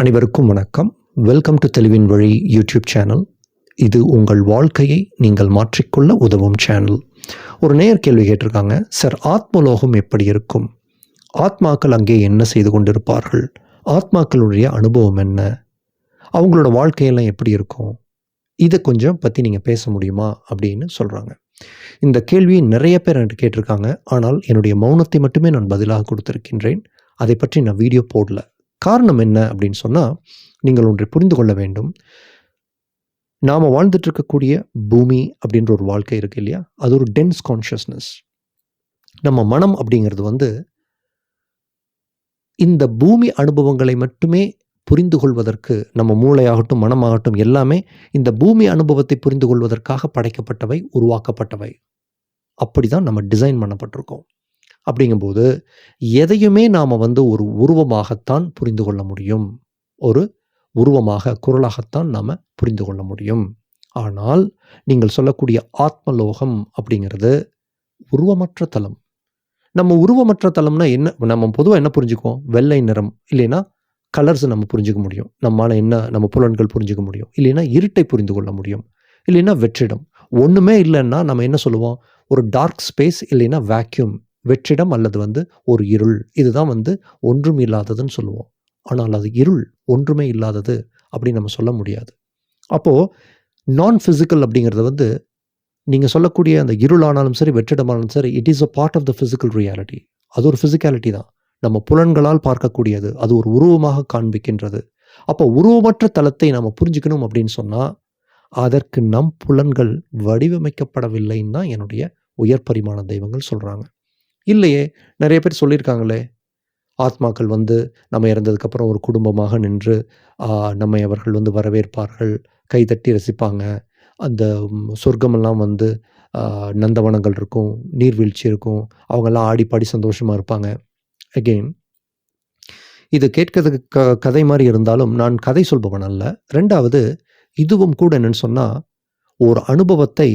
அனைவருக்கும் வணக்கம். Welcome to தெளிவின் வழி யூடியூப் சேனல் இது உங்கள் வாழ்க்கையை நீங்கள் மாற்றிக்கொள்ள உதவும் சேனல் ஒரு நேயர் கேள்வி கேட்டிருக்காங்க சார் ஆத்மலோகம் எப்படி இருக்கும்? ஆத்மாக்கள் அங்கே என்ன செய்து கொண்டிருப்பார்கள்? ஆத்மாக்களுடைய அனுபவம் என்ன? அவங்களோட வாழ்க்கையெல்லாம் எப்படி இருக்கும்? இதை கொஞ்சம் பற்றி நீங்கள் பேச முடியுமா? அப்படின்னு சொல்கிறாங்க இந்த கேள்வியை நிறைய பேர் என்கிட்ட கேட்டிருக்காங்க. ஆனால் என்னுடைய மௌனத்தை மட்டுமே நான் பதிலாக கொடுத்துருக்கின்றேன். அதை பற்றி நான் வீடியோ போடல. காரணம் என்ன அப்படின்னு சொன்னால் நீங்கள் ஒன்றை புரிந்து கொள்ள வேண்டும். நாம் வாழ்ந்துட்டு இருக்கக்கூடிய பூமி அப்படின்ற ஒரு வாழ்க்கை இருக்குது இல்லையா? அது ஒரு டென்ஸ் கான்ஷியஸ்னஸ் நம்ம மனம் அப்படிங்கிறது வந்து இந்த பூமி அனுபவங்களை மட்டுமே புரிந்து கொள்வதற்கு நம்ம மூளையாகட்டும் மனமாகட்டும் எல்லாமே இந்த பூமி அனுபவத்தை புரிந்து கொள்வதற்காக படைக்கப்பட்டவை உருவாக்கப்பட்டவை. அப்படி தான் நம்ம டிசைன் பண்ணப்பட்டிருக்கோம். அப்படிங்கும்போது எதையுமே நாம் வந்து ஒரு உருவமாகத்தான் புரிந்து கொள்ள முடியும். ஒரு உருவமாக குரலாகத்தான் நாம் புரிந்து கொள்ள முடியும். ஆனால் நீங்கள் சொல்லக்கூடிய ஆத்மலோகம் அப்படிங்கிறது உருவமற்ற தலம் நம்ம உருவமற்ற தலம்னா என்ன நம்ம பொதுவாக என்ன புரிஞ்சுக்குவோம்? வெள்ளை நிறம் இல்லைன்னா கலர்ஸ் நம்ம புரிஞ்சுக்க முடியும். நம்மளால் என்ன நம்ம புலன்கள் புரிஞ்சுக்க முடியும். இல்லைன்னா இருட்டை புரிந்து கொள்ள முடியும். இல்லைன்னா வெற்றிடம். ஒன்றுமே இல்லைன்னா நம்ம என்ன சொல்லுவோம்? ஒரு டார்க் ஸ்பேஸ் இல்லைன்னா வேக்யூம் வெற்றிடம் அல்லது வந்து ஒரு இருள். இதுதான் வந்து ஒன்றும் இல்லாததுன்னு சொல்லுவோம். ஆனால் அது இருள் ஒன்றுமே இல்லாதது அப்படின்னு நம்ம சொல்ல முடியாது. அப்போது நான் ஃபிசிக்கல் அப்படிங்கிறது வந்து நீங்கள் சொல்லக்கூடிய அந்த இருளானாலும் சரி வெற்றிடமானாலும் சரி it is a part of the physical reality அது ஒரு ஃபிசிக்காலிட்டி தான். நம்ம புலன்களால் பார்க்கக்கூடியது. அது ஒரு உருவமாக காண்பிக்கின்றது. அப்போ உருவமற்ற தளத்தை நம்ம புரிஞ்சுக்கணும் அப்படின்னு சொன்னால் அதற்கு நம் புலன்கள் வடிவமைக்கப்படவில்லைன்னு தான் என்னுடைய உயர் பரிமாண தெய்வங்கள் சொல்கிறாங்க இல்லையே நிறைய பேர் சொல்லியிருக்காங்களே. ஆத்மாக்கள் வந்து நம்ம இறந்ததுக்கப்புறம் ஒரு குடும்பமாக நின்று நம்மை அவர்கள் வந்து வரவேற்பார்கள் கைதட்டி ரசிப்பாங்க. அந்த சொர்க்கமெல்லாம் வந்து நந்தவனங்கள் இருக்கும் நீர்வீழ்ச்சி இருக்கும் அவங்கெல்லாம் ஆடிப்பாடி சந்தோஷமாக இருப்பாங்க. அகெயின் இது கேட்கறதுக்கு க கதை மாதிரி இருந்தாலும் நான் கதை சொல்பவன் அல்ல. ரெண்டாவது இதுவும் கூட என்னன்னு சொன்னால் ஒரு அனுபவத்தை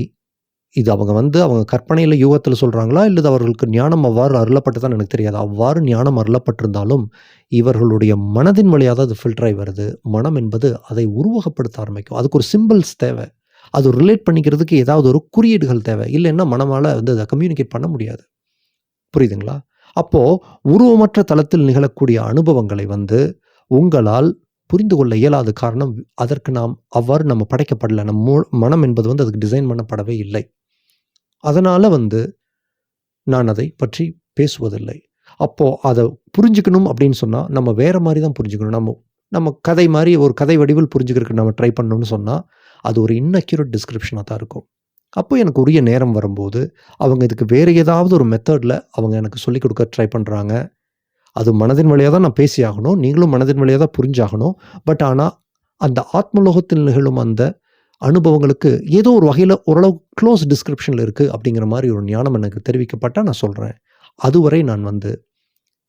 இது அவங்க வந்து அவங்க கற்பனையில் யூகத்தில் சொல்கிறாங்களா இல்லது அவர்களுக்கு ஞானம் அவ்வாறு அருளப்பட்டதான் எனக்கு தெரியாது. அவ்வாறு ஞானம் அருளப்பட்டிருந்தாலும் இவர்களுடைய மனதின் வழியாக தான் அது ஃபில்டராகி வருது. மனம் என்பது அதை உருவகப்படுத்த ஆரம்பிக்கும். அதுக்கு ஒரு சிம்பிள்ஸ் தேவை. அது ரிலேட் பண்ணிக்கிறதுக்கு ஏதாவது ஒரு குறியீடுகள் தேவை. இல்லைன்னா மனமால் வந்து அதை கம்யூனிகேட் பண்ண முடியாது. புரியுதுங்களா? அப்போது உருவமற்ற தளத்தில் நிகழக்கூடிய அனுபவங்களை வந்து உங்களால் புரிந்து கொள்ள இயலாத காரணம் அதற்கு நாம் அவ்வாறு நம்ம படைக்கப்படலை. நம் மனம் என்பது வந்து அதுக்கு டிசைன் பண்ணப்படவே இல்லை. அதனால் வந்து நான் அதை பற்றி பேசுவதில்லை. அப்போது அதை புரிஞ்சுக்கணும் அப்படின்னு சொன்னால் நம்ம வேறு மாதிரி தான் புரிஞ்சுக்கணும். நம்ம நம்ம கதை மாதிரி ஒரு கதை வடிவில் புரிஞ்சுக்கிறதுக்கு நம்ம ட்ரை பண்ணணும்னு சொன்னால் அது ஒரு இன்னக்யூரேட் டிஸ்கிரிப்ஷனாக தான் இருக்கும். அப்போ எனக்கு உரிய நேரம் வரும்போது அவங்க இதுக்கு வேறு ஏதாவது ஒரு மெத்தடில் அவங்க எனக்கு சொல்லிக் கொடுக்க ட்ரை பண்ணுறாங்க அது மனதின் வழியாக தான் நான் பேசி ஆகணும். நீங்களும் மனதின் வழியாக தான் புரிஞ்சாகணும். பட் ஆனால் அந்த ஆத்மலோகத்தில் நிகழும் அந்த அனுபவங்களுக்கு ஏதோ ஒரு வகையில் ஓரளவு க்ளோஸ் டிஸ்கிரிப்ஷனில் இருக்குது அப்படிங்கிற மாதிரி ஒரு ஞானம் எனக்கு தெரிவிக்கப்பட்டால் நான் சொல்கிறேன் அதுவரை நான் வந்து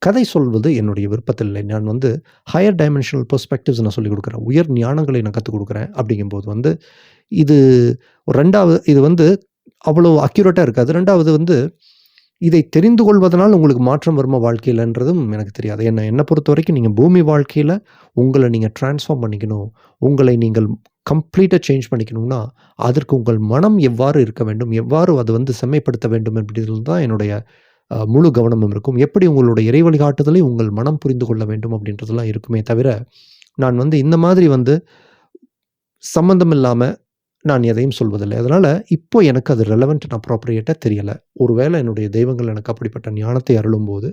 கதை சொல்வது என்னுடைய விருப்பத்தில் இல்லை. நான் வந்து ஹையர் டைமென்ஷனல் பெர்ஸ்பெக்டிவ்ஸ் நான் சொல்லிக் கொடுக்குறேன். உயர் ஞானங்களை நான் கற்றுக் கொடுக்குறேன் அப்படிங்கும்போது வந்து இது ரெண்டாவது இது வந்து அவ்வளோ அக்யூரேட்டாக இருக்காது. ரெண்டாவது வந்து இதை தெரிந்து கொள்வதனால் உங்களுக்கு மாற்றம் வருமா வாழ்க்கையிலன்றதும் எனக்கு தெரியாது. என்ன என்னை பொறுத்த வரைக்கும் நீங்கள் பூமி வாழ்க்கையில் உங்களை நீங்கள் டிரான்ஸ்ஃபார்ம் பண்ணிக்கணும். உங்களை நீங்கள் கம்ப்ளீட்டாக சேஞ்ச் பண்ணிக்கணும்னா அதற்கு உங்கள் மனம் எவ்வாறு இருக்க வேண்டும் எவ்வாறு அது வந்து செம்மைப்படுத்த வேண்டும் அப்படின்றது தான் என்னுடைய முழு கவனமும் இருக்கும். எப்படி உங்களுடைய இறை வழிகாட்டுதலை உங்கள் மனம் புரிந்து கொள்ள வேண்டும் அப்படின்றதெல்லாம் இருக்குமே தவிர நான் வந்து இந்த மாதிரி வந்து சம்மந்தம் இல்லாமல் நான் எதையும் சொல்வதில்லை. அதனால் இப்போ எனக்கு அது ரெலவெண்ட் அண்ட் அப்ராப்ரியேட்டாக தெரியலை. ஒருவேளை என்னுடைய தெய்வங்கள் எனக்கு அப்படிப்பட்ட ஞானத்தை அருளும்போது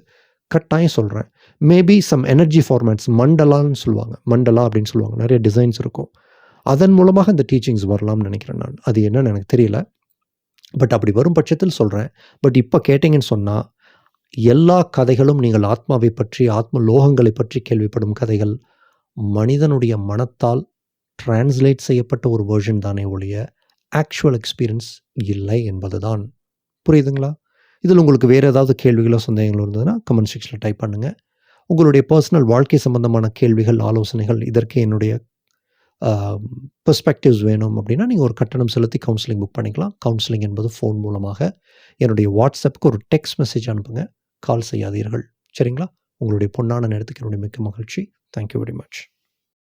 கட்டாயம் சொல்கிறேன் மேபி சம் எனர்ஜி ஃபார்மேட்ஸ் மண்டலான்னு சொல்லுவாங்க. மண்டலா அப்படின்னு சொல்லுவாங்க. நிறைய டிசைன்ஸ் இருக்கும். அதன் மூலமாக இந்த டீச்சிங்ஸ் வரலாம்னு நினைக்கிறேன் நான். அது என்னன்னு எனக்கு தெரியல. பட் அப்படி வரும் பட்சத்தில் சொல்கிறேன் பட் இப்போ கேட்டிங்கன்னு சொன்னால் எல்லா கதைகளும் நீங்கள் ஆத்மாவை பற்றி ஆத்ம லோகங்களை பற்றி கேள்விப்படும் கதைகள் மனிதனுடைய மனத்தால் டிரான்ஸ்லேட் செய்யப்பட்ட ஒரு வேர்ஷன் தானே ஒழிய ஆக்சுவல் எக்ஸ்பீரியன்ஸ் இல்லை என்பது தான் புரியுதுங்களா? இதில் உங்களுக்கு வேறு ஏதாவது கேள்விகளோ சந்தேகங்களோ இருந்ததுன்னா கமெண்ட் செக்ஷனில் டைப் பண்ணுங்கள் உங்களுடைய பர்சனல் வாழ்க்கை சம்பந்தமான கேள்விகள் ஆலோசனைகள் இதற்கு என்னுடைய பெர்ஸ்பெக்டிவ்ஸ் வேணும் அப்படின்னா நீங்கள் ஒரு கட்டணம் செலுத்தி கவுன்சிலிங் புக் பண்ணிக்கலாம். கவுன்சிலிங் என்பது ஃபோன் மூலமாக என்னுடைய வாட்ஸ்அப்புக்கு ஒரு டெக்ஸ்ட் மெசேஜ் அனுப்புங்க. கால் செய்யாதீர்கள். சரிங்களா? உங்களுடைய பொன்னான நேரத்துக்கு என்னுடைய மிக்க மகிழ்ச்சி. Thank you very much